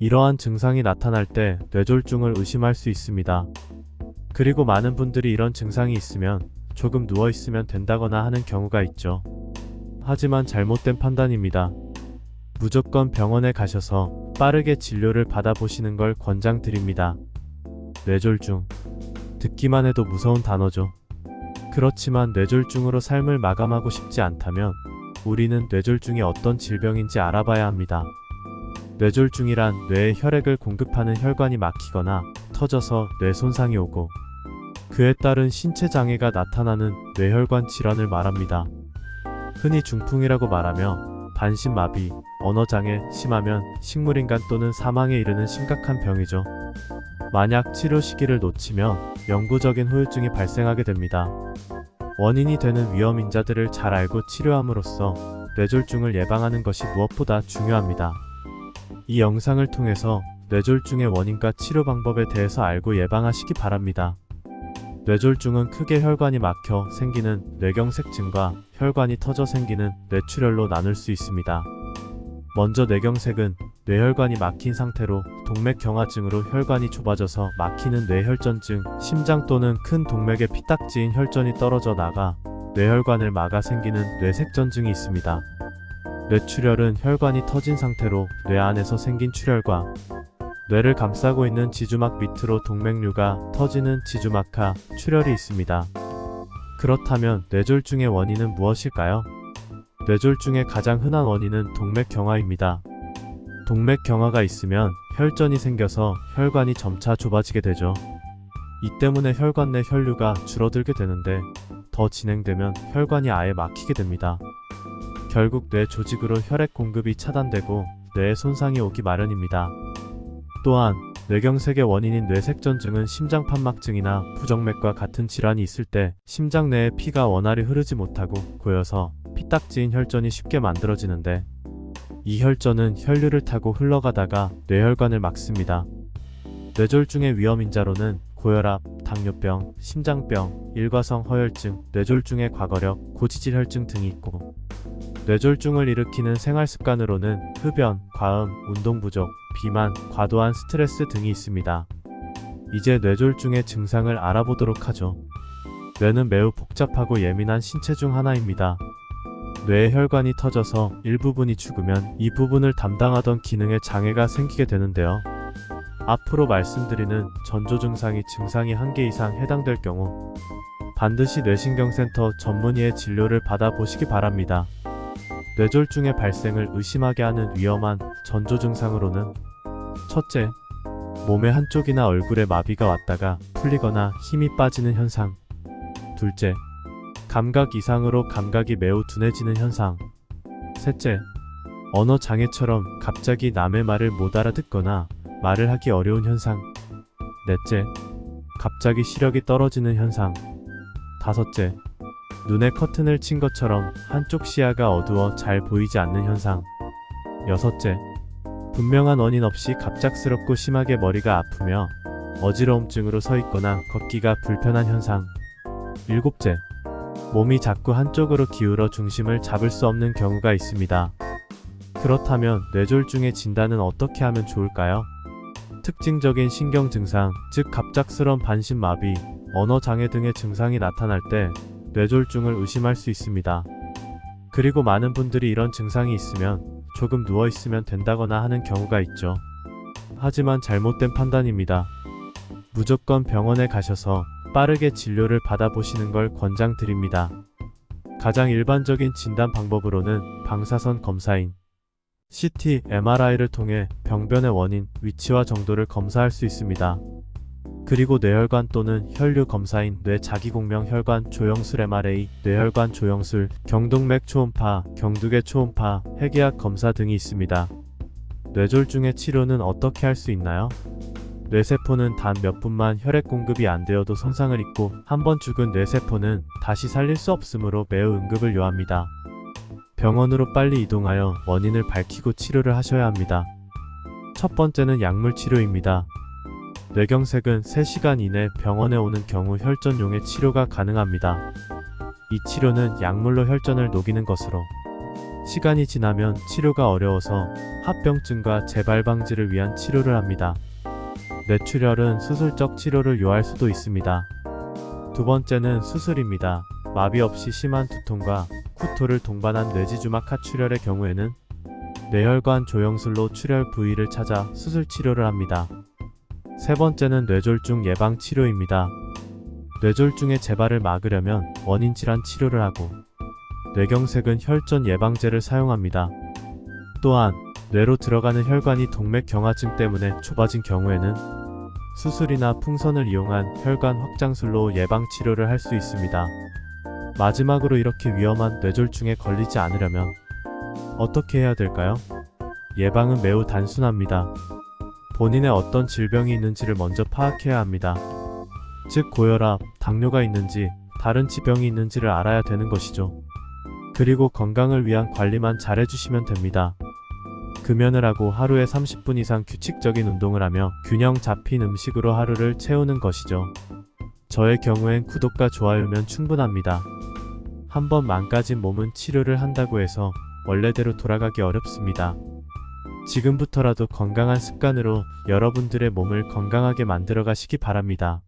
이러한 증상이 나타날 때 뇌졸중을 의심할 수 있습니다. 그리고 많은 분들이 이런 증상이 있으면 조금 누워 있으면 된다거나 하는 경우가 있죠. 하지만 잘못된 판단입니다. 무조건 병원에 가셔서 빠르게 진료를 받아보시는 걸 권장드립니다. 뇌졸중. 듣기만 해도 무서운 단어죠. 그렇지만 뇌졸중으로 삶을 마감하고 싶지 않다면 우리는 뇌졸중이 어떤 질병인지 알아봐야 합니다. 뇌졸중이란 뇌에 혈액을 공급하는 혈관이 막히거나 터져서 뇌 손상이 오고 그에 따른 신체 장애가 나타나는 뇌혈관 질환을 말합니다. 흔히 중풍이라고 말하며 반신마비, 언어장애, 심하면 식물인간 또는 사망에 이르는 심각한 병이죠. 만약 치료 시기를 놓치면 영구적인 후유증이 발생하게 됩니다. 원인이 되는 위험 인자들을 잘 알고 치료함으로써 뇌졸중을 예방하는 것이 무엇보다 중요합니다. 이 영상을 통해서 뇌졸중의 원인과 치료 방법에 대해서 알고 예방하시기 바랍니다. 뇌졸중은 크게 혈관이 막혀 생기는 뇌경색증과 혈관이 터져 생기는 뇌출혈로 나눌 수 있습니다. 먼저 뇌경색은 뇌혈관이 막힌 상태로 동맥경화증으로 혈관이 좁아져서 막히는 뇌혈전증, 심장 또는 큰 동맥에 피딱지인 혈전이 떨어져 나가 뇌혈관을 막아 생기는 뇌색전증이 있습니다. 뇌출혈은 혈관이 터진 상태로 뇌 안에서 생긴 출혈과 뇌를 감싸고 있는 지주막 밑으로 동맥류가 터지는 지주막하 출혈이 있습니다. 그렇다면 뇌졸중의 원인은 무엇일까요? 뇌졸중의 가장 흔한 원인은 동맥경화입니다. 동맥경화가 있으면 혈전이 생겨서 혈관이 점차 좁아지게 되죠. 이 때문에 혈관 내 혈류가 줄어들게 되는데 더 진행되면 혈관이 아예 막히게 됩니다. 결국 뇌 조직으로 혈액 공급이 차단되고 뇌에 손상이 오기 마련입니다. 또한 뇌경색의 원인인 뇌색전증은 심장판막증이나 부정맥과 같은 질환이 있을 때 심장 내에 피가 원활히 흐르지 못하고 고여서 피딱지인 혈전이 쉽게 만들어지는데 이 혈전은 혈류를 타고 흘러가다가 뇌혈관을 막습니다. 뇌졸중의 위험인자로는 고혈압, 당뇨병, 심장병, 일과성 허혈증, 뇌졸중의 과거력, 고지질 혈증 등이 있고 뇌졸중을 일으키는 생활 습관으로는 흡연, 과음, 운동 부족, 비만, 과도한 스트레스 등이 있습니다. 이제 뇌졸중의 증상을 알아보도록 하죠. 뇌는 매우 복잡하고 예민한 신체 중 하나입니다. 뇌의 혈관이 터져서 일부분이 죽으면 이 부분을 담당하던 기능에 장애가 생기게 되는데요. 앞으로 말씀드리는 전조 증상이 증상이 한 개 이상 해당될 경우 반드시 뇌신경센터 전문의의 진료를 받아보시기 바랍니다. 뇌졸중의 발생을 의심하게 하는 위험한 전조 증상으로는 첫째, 몸의 한쪽이나 얼굴에 마비가 왔다가 풀리거나 힘이 빠지는 현상. 둘째, 감각 이상으로 감각이 매우 둔해지는 현상. 셋째, 언어 장애처럼 갑자기 남의 말을 못 알아듣거나 말을 하기 어려운 현상. 넷째, 갑자기 시력이 떨어지는 현상. 다섯째, 눈에 커튼을 친 것처럼 한쪽 시야가 어두워 잘 보이지 않는 현상. 여섯째, 분명한 원인 없이 갑작스럽고 심하게 머리가 아프며 어지러움증으로 서 있거나 걷기가 불편한 현상. 일곱째, 몸이 자꾸 한쪽으로 기울어 중심을 잡을 수 없는 경우가 있습니다. 그렇다면 뇌졸중의 진단은 어떻게 하면 좋을까요? 특징적인 신경 증상, 즉 갑작스런 반신마비, 언어 장애 등의 증상이 나타날 때 뇌졸중을 의심할 수 있습니다. 그리고 많은 분들이 이런 증상이 있으면 조금 누워 있으면 된다거나 하는 경우가 있죠. 하지만 잘못된 판단입니다. 무조건 병원에 가셔서 빠르게 진료를 받아보시는 걸 권장드립니다. 가장 일반적인 진단 방법으로는 방사선 검사인 CT, MRI를 통해 병변의 원인, 위치와 정도를 검사할 수 있습니다. 그리고 뇌혈관 또는 혈류 검사인 뇌자기공명 혈관 조영술 MRA, 뇌혈관 조영술, 경동맥 초음파, 경두개 초음파, 핵의학 검사 등이 있습니다. 뇌졸중의 치료는 어떻게 할 수 있나요? 뇌세포는 단 몇 분만 혈액 공급이 안 되어도 손상을 입고 한 번 죽은 뇌세포는 다시 살릴 수 없으므로 매우 응급을 요합니다. 병원으로 빨리 이동하여 원인을 밝히고 치료를 하셔야 합니다. 첫 번째는 약물 치료입니다. 뇌경색은 3시간 이내 병원에 오는 경우 혈전용의 치료가 가능합니다. 이 치료는 약물로 혈전을 녹이는 것으로 시간이 지나면 치료가 어려워서 합병증과 재발 방지를 위한 치료를 합니다. 뇌출혈은 수술적 치료를 요할 수도 있습니다. 두 번째는 수술입니다. 마비 없이 심한 두통과 쿠토를 동반한 뇌지주막 하출혈의 경우에는 뇌혈관 조영술로 출혈 부위를 찾아 수술 치료를 합니다. 세 번째는 뇌졸중 예방 치료입니다. 뇌졸중의 재발을 막으려면 원인 질환 치료를 하고 뇌경색은 혈전 예방제를 사용합니다. 또한 뇌로 들어가는 혈관이 동맥 경화증 때문에 좁아진 경우에는 수술이나 풍선을 이용한 혈관 확장술로 예방 치료를 할 수 있습니다. 마지막으로 이렇게 위험한 뇌졸중에 걸리지 않으려면 어떻게 해야 될까요? 예방은 매우 단순합니다. 본인의 어떤 질병이 있는지를 먼저 파악해야 합니다. 즉 고혈압, 당뇨가 있는지 다른 지병이 있는지를 알아야 되는 것이죠. 그리고 건강을 위한 관리만 잘 해주시면 됩니다. 금연을 하고 하루에 30분 이상 규칙적인 운동을 하며 균형 잡힌 음식으로 하루를 채우는 것이죠. 저의 경우엔 구독과 좋아요면 충분합니다. 한번 망가진 몸은 치료를 한다고 해서 원래대로 돌아가기 어렵습니다. 지금부터라도 건강한 습관으로 여러분들의 몸을 건강하게 만들어 가시기 바랍니다.